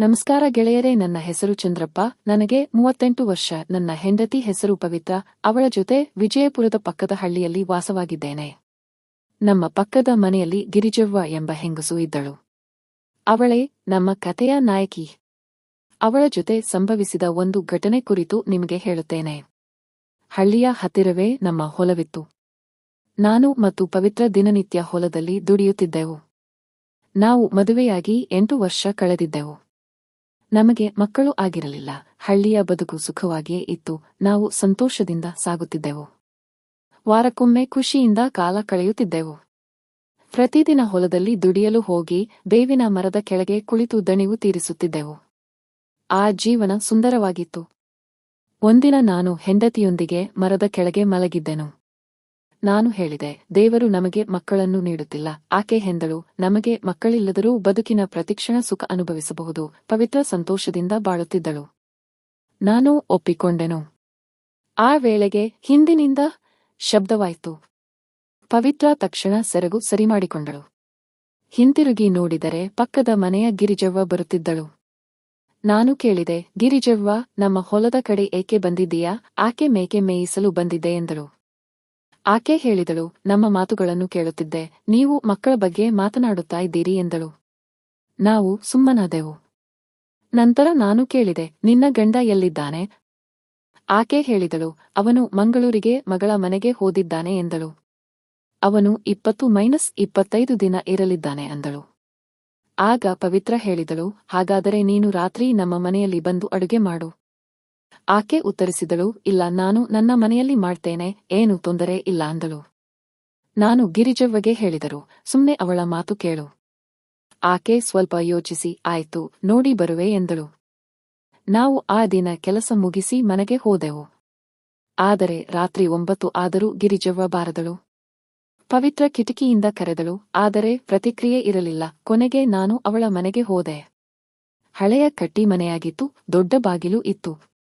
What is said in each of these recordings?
ನಮಸ್ಕಾರ ಗೆಳೆಯರೇ, ನನ್ನ ಹೆಸರು ಚಂದ್ರಪ್ಪ. ನನಗೆ ಮೂವತ್ತೆಂಟು ವರ್ಷ. ನನ್ನ ಹೆಂಡತಿ ಹೆಸರು ಪವಿತ್ರ. ಅವಳ ಜೊತೆ ವಿಜಯಪುರದ ಪಕ್ಕದ ಹಳ್ಳಿಯಲ್ಲಿ ವಾಸವಾಗಿದ್ದೇನೆ. ನಮ್ಮ ಪಕ್ಕದ ಮನೆಯಲ್ಲಿ ಗಿರಿಜವ್ವ ಎಂಬ ಹೆಂಗಸು ಇದ್ದಳು. ಅವಳೇ ನಮ್ಮ ಕಥೆಯ ನಾಯಕಿ. ಅವಳ ಜೊತೆ ಸಂಭವಿಸಿದ ಒಂದು ಘಟನೆ ಕುರಿತು ನಿಮಗೆ ಹೇಳುತ್ತೇನೆ. ಹಳ್ಳಿಯ ಹತ್ತಿರವೇ ನಮ್ಮ ಹೊಲವಿತ್ತು. ನಾನು ಮತ್ತು ಪವಿತ್ರ ದಿನನಿತ್ಯ ಹೊಲದಲ್ಲಿ ದುಡಿಯುತ್ತಿದ್ದೆವು. ನಾವು ಮದುವೆಯಾಗಿ ಎಂಟು ವರ್ಷ ಕಳೆದಿದ್ದೆವು. ನಮಗೆ ಮಕ್ಕಳು ಆಗಿರಲಿಲ್ಲ. ಹಳ್ಳಿಯ ಬದುಕು ಸುಖವಾಗಿಯೇ ಇತ್ತು. ನಾವು ಸಂತೋಷದಿಂದ ಸಾಗುತ್ತಿದ್ದೆವು. ವಾರಕ್ಕೊಮ್ಮೆ ಖುಷಿಯಿಂದ ಕಾಲ ಕಳೆಯುತ್ತಿದ್ದೆವು. ಪ್ರತಿದಿನ ಹೊಲದಲ್ಲಿ ದುಡಿಯಲು ಹೋಗಿ ಬೇವಿನ ಮರದ ಕೆಳಗೆ ಕುಳಿತು ದಣಿವು ತೀರಿಸುತ್ತಿದ್ದೆವು. ಆ ಜೀವನ ಸುಂದರವಾಗಿತ್ತು. ಒಂದಿನ ನಾನು ಹೆಂಡತಿಯೊಂದಿಗೆ ಮರದ ಕೆಳಗೆ ಮಲಗಿದ್ದೆನು. ನಾನು ಹೇಳಿದೆ, ದೇವರು ನಮಗೆ ಮಕ್ಕಳನ್ನು ನೀಡುತ್ತಿಲ್ಲ. ಆಕೆ ಹೆಂದಳು ನಮಗೆ ಮಕ್ಕಳಿಲ್ಲದರೂ ಬದುಕಿನ ಪ್ರತಿಕ್ಷಣ ಸುಖ ಅನುಭವಿಸಬಹುದು, ಪವಿತ್ರ ಸಂತೋಷದಿಂದ ಬಾಳುತ್ತಿದ್ದಳು. ನಾನು ಒಪ್ಪಿಕೊಂಡೆನು. ಆ ವೇಳೆಗೆ ಹಿಂದಿನಿಂದ ಶಬ್ದವಾಯಿತು. ಪವಿತ್ರ ತಕ್ಷಣ ಸೆರಗು ಸರಿಮಾಡಿಕೊಂಡಳು. ಹಿಂತಿರುಗಿ ನೋಡಿದರೆ ಪಕ್ಕದ ಮನೆಯ ಗಿರಿಜವ್ವ ಬರುತ್ತಿದ್ದಳು. ನಾನು ಕೇಳಿದೆ, ಗಿರಿಜವ್ವ, ನಮ್ಮ ಹೊಲದ ಕಡೆ ಏಕೆ ಬಂದಿದ್ದೀಯಾ? ಆಕೆ ಮೇಕೆ ಮೇಯಿಸಲು ಬಂದಿದ್ದೆ ಎಂದಳು. ಆಕೆ ಹೇಳಿದಳು, ನಮ್ಮ ಮಾತುಗಳನ್ನು ಕೇಳುತ್ತಿದ್ದೆ, ನೀವು ಮಕ್ಕಳ ಬಗ್ಗೆ ಮಾತನಾಡುತ್ತಾ ಇದ್ದೀರಿ ಎಂದಳು. ನಾವು ಸುಮ್ಮನಾದೆವು. ನಂತರ ನಾನು ಕೇಳಿದೆ, ನಿನ್ನ ಗಂಡ ಎಲ್ಲಿದ್ದಾನೆ? ಆಕೆ ಹೇಳಿದಳು, ಅವನು ಮಂಗಳೂರಿಗೆ ಮಗಳ ಮನೆಗೆ ಹೋದಿದ್ದಾನೆ ಎಂದಳು. ಅವನು ಇಪ್ಪತ್ತು ಮೈನಸ್ ಇಪ್ಪತ್ತೈದು ದಿನ ಇರಲಿದ್ದಾನೆ ಅಂದಳು. ಆಗ ಪವಿತ್ರ ಹೇಳಿದಳು, ಹಾಗಾದರೆ ನೀನು ರಾತ್ರಿ ನಮ್ಮ ಮನೆಯಲ್ಲಿ ಬಂದು ಅಡುಗೆ ಮಾಡು. ಆಕೆ ಉತ್ತರಿಸಿದಳು, ಇಲ್ಲ, ನಾನು ನನ್ನ ಮನೆಯಲ್ಲಿ ಮಾಡ್ತೇನೆ, ಏನು ತೊಂದರೆ ಇಲ್ಲ ಅಂದಳು. ನಾನು ಗಿರಿಜವ್ವಗೆ ಹೇಳಿದರು ಸುಮ್ಮನೆ ಅವಳ ಮಾತು ಕೇಳು. ಆಕೆ ಸ್ವಲ್ಪ ಯೋಚಿಸಿ, ಆಯ್ತು, ನೋಡಿ ಬರುವೆ ಎಂದಳು. ನಾವು ಆ ದಿನ ಕೆಲಸ ಮುಗಿಸಿ ಮನೆಗೆ ಹೋದೆವು. ಆದರೆ ರಾತ್ರಿ ಒಂಬತ್ತು ಆದರೂ ಗಿರಿಜವ್ವ ಬಾರದಳು. ಪವಿತ್ರ ಕಿಟಕಿಯಿಂದ ಕರೆದಳು, ಆದರೆ ಪ್ರತಿಕ್ರಿಯೆ ಇರಲಿಲ್ಲ, ಕೊನೆಗೆ ನಾನು ಅವಳ ಮನೆಗೆ ಹೋದೆ. ಹಳೆಯ ಕಟ್ಟಿ ಮನೆಯಾಗಿತ್ತು ದೊಡ್ಡ ಬಾಗಿಲು ಇತ್ತು.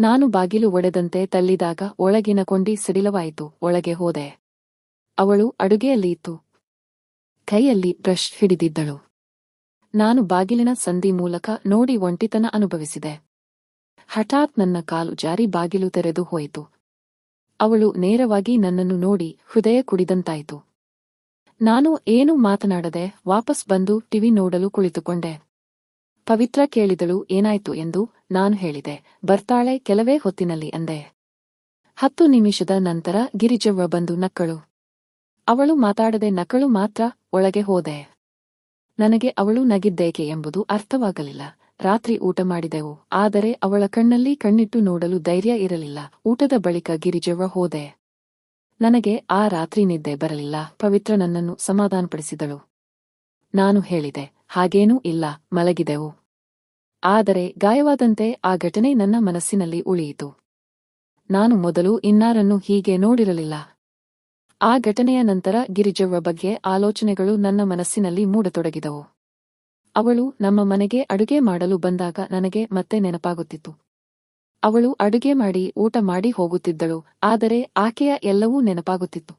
ನಾನು ಬಾಗಿಲು ಒಡೆದಂತೆ ತಳ್ಳಿದಾಗ ಒಳಗಿನ ಕೊಂಡಿ ಸಿಡಿಲವಾಯಿತು, ಒಳಗೆ ಹೋದೆ. ಅವಳು ಅಡುಗೆಯಲ್ಲಿ ಇತ್ತು. ಕೈಯಲ್ಲಿ ಬ್ರಷ್ ಹಿಡಿದಿದ್ದಳು. ನಾನು ಬಾಗಿಲಿನ ಸಂಧಿ ಮೂಲಕ ನೋಡಿ ಒಂಟಿತನ ಅನುಭವಿಸಿದೆ. ಹಠಾತ್ ನನ್ನ ಕಾಲು ಜಾರಿ ಬಾಗಿಲು ತೆರೆದು ಹೋಯಿತು. ಅವಳು ನೇರವಾಗಿ ನನ್ನನ್ನು ನೋಡಿ ಹೃದಯ ಕುಡಿದಂತಾಯಿತು. ನಾನು ಏನೂ ಮಾತನಾಡದೆ ವಾಪಸ್ ಬಂದು ಟಿವಿ ನೋಡಲು ಕುಳಿತುಕೊಂಡೆ. ಪವಿತ್ರ ಕೇಳಿದಳು, ಏನಾಯ್ತು ಎಂದು ನಾನು ಹೇಳಿದೆ, ಬರ್ತಾಳೆ ಕೆಲವೇ ಹೊತ್ತಿನಲ್ಲಿ ಅಂದೆ. ಹತ್ತು ನಿಮಿಷದ ನಂತರ ಗಿರಿಜವ್ವ ಬಂದು ನಕ್ಕಳು. ಅವಳು ಮಾತಾಡದೆ ನಕ್ಕಳು ಮಾತ್ರ ಒಳಗೆ ಹೋದೆ. ನನಗೆ ಅವಳು ನಗಿದ್ದೇಕೆ ಎಂಬುದು ಅರ್ಥವಾಗಲಿಲ್ಲ. ರಾತ್ರಿ ಊಟ ಮಾಡಿದೆವು, ಆದರೆ ಅವಳ ಕಣ್ಣಲ್ಲಿ ಕಣ್ಣಿಟ್ಟು ನೋಡಲು ಧೈರ್ಯ ಇರಲಿಲ್ಲ. ಊಟದ ಬಳಿಕ ಗಿರಿಜವ್ವ ಹೋದೆ. ನನಗೆ ಆ ರಾತ್ರಿ ನಿದ್ದೆ ಬರಲಿಲ್ಲ, ಪವಿತ್ರ ನನ್ನನ್ನು ಸಮಾಧಾನಪಡಿಸಿದಳು. ನಾನು ಹೇಳಿದೆ ಹಾಗೇನೂ ಇಲ್ಲ, ಮಲಗಿದೆವು. ಆದರೆ ಗಾಯವಾದಂತೆ ಆ ಘಟನೆ ನನ್ನ ಮನಸ್ಸಿನಲ್ಲಿ ಉಳಿಯಿತು. ನಾನು ಮೊದಲು ಇನ್ನಾರನ್ನು ಹೀಗೆ ನೋಡಿರಲಿಲ್ಲ. ಆ ಘಟನೆಯ ನಂತರ ಗಿರಿಜವ್ವ ಬಗ್ಗೆ ಆಲೋಚನೆಗಳು ನನ್ನ ಮನಸ್ಸಿನಲ್ಲಿ ಮೂಡತೊಡಗಿದವು. ಅವಳು ನಮ್ಮ ಮನೆಗೆ ಅಡುಗೆ ಮಾಡಲು ಬಂದಾಗ ನನಗೆ ಮತ್ತೆ ನೆನಪಾಗುತ್ತಿತ್ತು. ಅವಳು ಅಡುಗೆ ಮಾಡಿ ಊಟ ಮಾಡಿ ಹೋಗುತ್ತಿದ್ದಳು, ಆದರೆ ಆಕೆಯ ಎಲ್ಲವೂ ನೆನಪಾಗುತ್ತಿತ್ತು.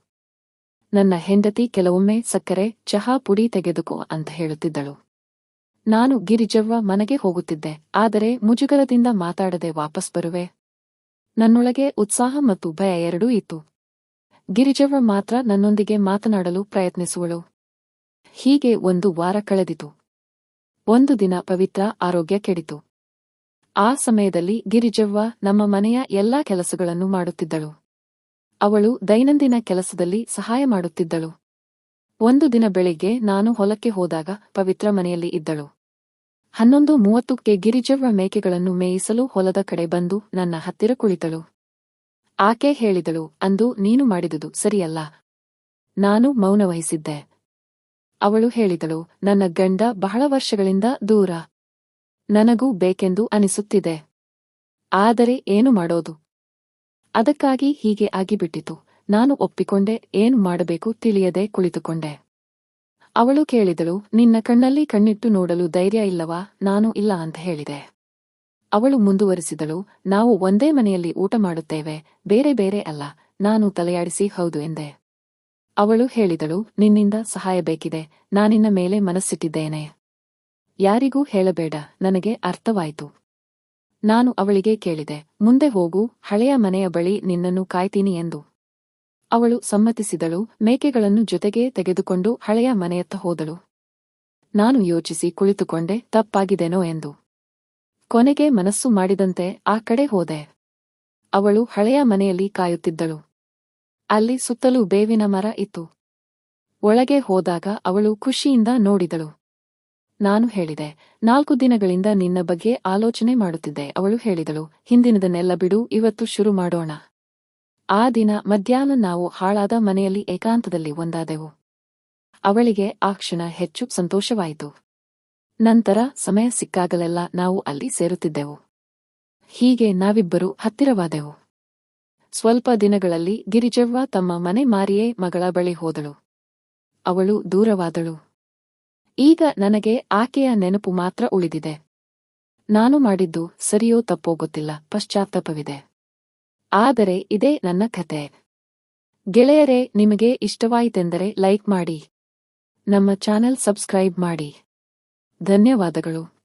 ನನ್ನ ಹೆಂಡತಿ ಕೆಲವೊಮ್ಮೆ ಸಕ್ಕರೆ, ಚಹಾ ಪುಡಿ ತೆಗೆದುಕೋ ಅಂತ ಹೇಳುತ್ತಿದ್ದಳು. ನಾನು ಗಿರಿಜವ್ವ ಮನೆಗೆ ಹೋಗುತ್ತಿದ್ದೆ, ಆದರೆ ಮುಜುಗರದಿಂದ ಮಾತಾಡದೆ ವಾಪಸ್ ಬರುವೆ. ನನ್ನೊಳಗೆ ಉತ್ಸಾಹ ಮತ್ತು ಭಯ ಎರಡೂ ಇತ್ತು. ಗಿರಿಜವ್ವ ಮಾತ್ರ ನನ್ನೊಂದಿಗೆ ಮಾತನಾಡಲು ಪ್ರಯತ್ನಿಸುವಳು. ಹೀಗೆ ಒಂದು ವಾರ ಕಳೆದಿತು. ಒಂದು ದಿನ ಪವಿತ್ರ ಆರೋಗ್ಯ ಕೆಡಿತು. ಆ ಸಮಯದಲ್ಲಿ ಗಿರಿಜವ್ವ ನಮ್ಮ ಮನೆಯ ಎಲ್ಲಾ ಕೆಲಸಗಳನ್ನು ಮಾಡುತ್ತಿದ್ದಳು. ಅವಳು ದೈನಂದಿನ ಕೆಲಸದಲ್ಲಿ ಸಹಾಯ ಮಾಡುತ್ತಿದ್ದಳು. ಒಂದು ದಿನ ಬೆಳಿಗ್ಗೆ ನಾನು ಹೊಲಕ್ಕೆ ಹೋದಾಗ ಪವಿತ್ರ ಮನೆಯಲ್ಲಿ ಇದ್ದಳು. ಹನ್ನೊಂದು ಮೂವತ್ತಕ್ಕೆ ಗಿರಿಜವ್ವ ಮೇಕೆಗಳನ್ನು ಮೇಯಿಸಲು ಹೊಲದ ಕಡೆ ಬಂದು ನನ್ನ ಹತ್ತಿರ ಕುಳಿತಳು. ಆಕೆ ಹೇಳಿದಳು, ಅಂದು ನೀನು ಮಾಡಿದುದು ಸರಿಯಲ್ಲ. ನಾನು ಮೌನವಹಿಸಿದ್ದೆ ಅವಳು ಹೇಳಿದಳು, ನನ್ನ ಗಂಡ ಬಹಳ ವರ್ಷಗಳಿಂದ ದೂರ. ನನಗೂ ಬೇಕೆಂದು ಅನಿಸುತ್ತಿದೆ. ಆದರೆ ಏನು ಮಾಡೋದು? ಅದಕ್ಕಾಗಿ ಹೀಗೆ ಆಗಿಬಿಟ್ಟಿತು. ನಾನು ಒಪ್ಪಿಕೊಂಡೆ, ಏನು ಮಾಡಬೇಕು ತಿಳಿಯದೆ ಕುಳಿತುಕೊಂಡೆ. ಅವಳು ಕೇಳಿದಳು, ನಿನ್ನ ಕಣ್ಣಲ್ಲಿ ಕಣ್ಣಿಟ್ಟು ನೋಡಲು ಧೈರ್ಯ ಇಲ್ಲವಾ? ನಾನು ಇಲ್ಲ ಅಂತ ಹೇಳಿದೆ. ಅವಳು ಮುಂದುವರಿಸಿದಳು, ನಾವು ಒಂದೇ ಮನೆಯಲ್ಲಿ ಊಟ ಮಾಡುತ್ತೇವೆ, ಬೇರೆ ಬೇರೆ ಅಲ್ಲ, ನಾನು ತಲೆಯಾಡಿಸಿ ಹೌದು ಎಂದೆ. ಅವಳು ಹೇಳಿದಳು, ನಿನ್ನಿಂದ ಸಹಾಯ ಬೇಕಿದೆ, ನಾನಿನ್ನ ಮೇಲೆ ಮನಸ್ಸಿಟ್ಟಿದ್ದೇನೆ. ಯಾರಿಗೂ ಹೇಳಬೇಡ, ನನಗೆ ಅರ್ಥವಾಯಿತು. ನಾನು ಅವಳಿಗೆ ಕೇಳಿದೆ, ಮುಂದೆ ಹೋಗು, ಹಳೆಯ ಮನೆಯ ಬಳಿ ನಿನ್ನನ್ನು ಕಾಯ್ತೀನಿ ಎಂದು. ಅವಳು ಸಮ್ಮತಿಸಿದಳು, ಮೇಕೆಗಳನ್ನು ಜೊತೆಗೆ ತೆಗೆದುಕೊಂಡು ಹಳೆಯ ಮನೆಯತ್ತ ಹೋದಳು. ನಾನು ಯೋಚಿಸಿ ಕುಳಿತುಕೊಂಡೆ, ತಪ್ಪಾಗಿದೆನೋ ಎಂದು. ಕೊನೆಗೆ ಮನಸ್ಸು ಮಾಡಿದಂತೆ ಆ ಕಡೆ ಹೋದೆ. ಅವಳು ಹಳೆಯ ಮನೆಯಲ್ಲಿ ಕಾಯುತ್ತಿದ್ದಳು. ಅಲ್ಲಿ ಸುತ್ತಲೂ ಬೇವಿನ ಮರ ಇತ್ತು. ಒಳಗೆ ಹೋದಾಗ ಅವಳು ಖುಷಿಯಿಂದ ನೋಡಿದಳು. ನಾನು ಹೇಳಿದೆ, ನಾಲ್ಕು ದಿನಗಳಿಂದ ನಿನ್ನ ಬಗ್ಗೆ ಆಲೋಚನೆ ಮಾಡುತ್ತಿದ್ದೆ. ಅವಳು ಹೇಳಿದಳು, ಹಿಂದಿನದನ್ನೆಲ್ಲ ಬಿಡು, ಇವತ್ತು ಶುರು ಮಾಡೋಣ. ಆ ದಿನ ಮಧ್ಯಾಹ್ನ ನಾವು ಹಾಳಾದ ಮನೆಯಲ್ಲಿ ಏಕಾಂತದಲ್ಲಿ ಒಂದಾದೆವು. ಅವಳಿಗೆ ಆ ಕ್ಷಣ ಹೆಚ್ಚು ಸಂತೋಷವಾಯಿತು. ನಂತರ ಸಮಯ ಸಿಕ್ಕಾಗಲೆಲ್ಲ ನಾವು ಅಲ್ಲಿ ಸೇರುತ್ತಿದ್ದೆವು. ಹೀಗೆ ನಾವಿಬ್ಬರು ಹತ್ತಿರವಾದೆವು. ಸ್ವಲ್ಪ ದಿನಗಳಲ್ಲಿ ಗಿರಿಜವ್ವ ತಮ್ಮ ಮನೆ ಮಾರಿಯೇ ಮಗಳ ಬಳಿ ಹೋದಳು. ಅವಳು ದೂರವಾದಳು. ಈಗ ನನಗೆ ಆಕೆಯ ನೆನಪು ಮಾತ್ರ ಉಳಿದಿದೆ. ನಾನು ಮಾಡಿದ್ದು ಸರಿಯೋ ತಪ್ಪೋ ಗೊತ್ತಿಲ್ಲ, ಪಶ್ಚಾತ್ತಾಪವಿದೆ. ಆದರೆ ಇದೇ ನನ್ನ ಕತೆ. ಗೆಳೆಯರೇ, ನಿಮಗೆ ಇಷ್ಟವಾಯಿತೆಂದರೆ ಲೈಕ್ ಮಾಡಿ. ನಮ್ಮ ಚಾನೆಲ್ ಸಬ್ಸ್ಕ್ರೈಬ್ ಮಾಡಿ. ಧನ್ಯವಾದಗಳು.